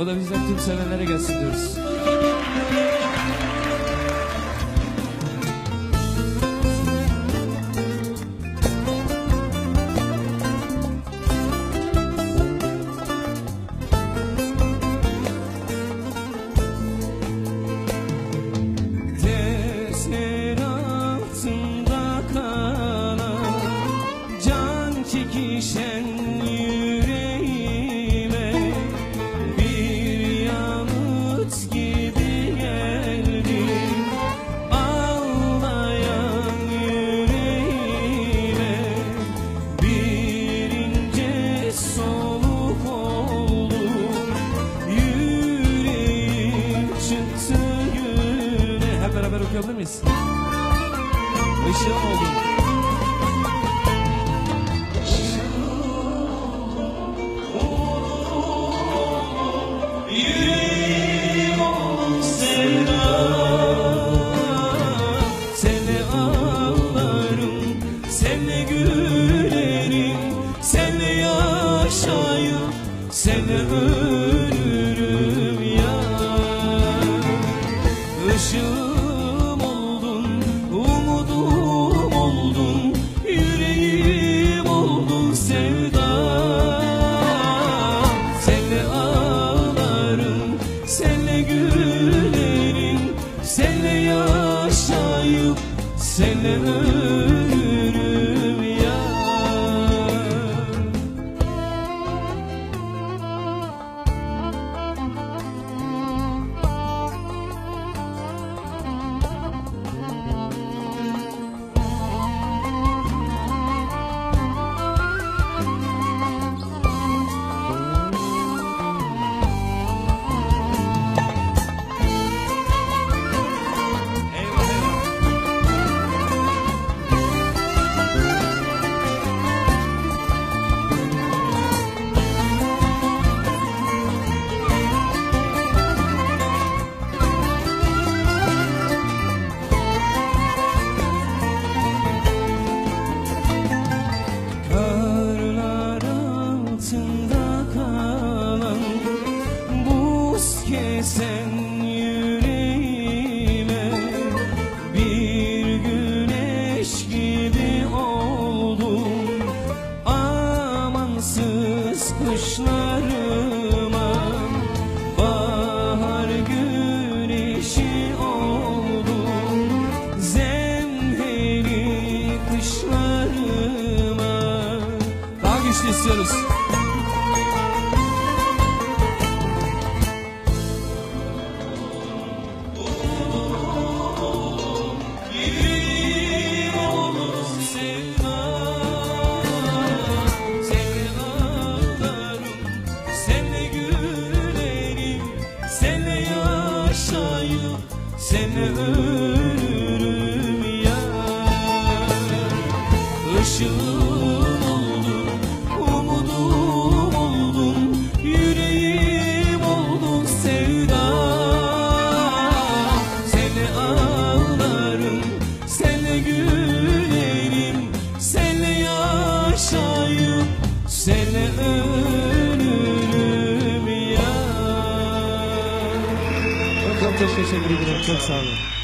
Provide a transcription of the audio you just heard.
Bu da bizden tüm sevenlere gelsin diyoruz. Altında kalan Can çekişen ağlarım, senle gülerim Senle yaşayıp, senle ölürüm ya. Işığım Hallelujah. Kesen yüreğime bir güneş gibi oldum amansız kışlarıma bahar güneşi oldum zemheri kışlarıma daha güçlü istiyoruz. Yaşayıp, seninle ölürüm ya. Işığım Çok teşekkür ederim. Çok sağ olun.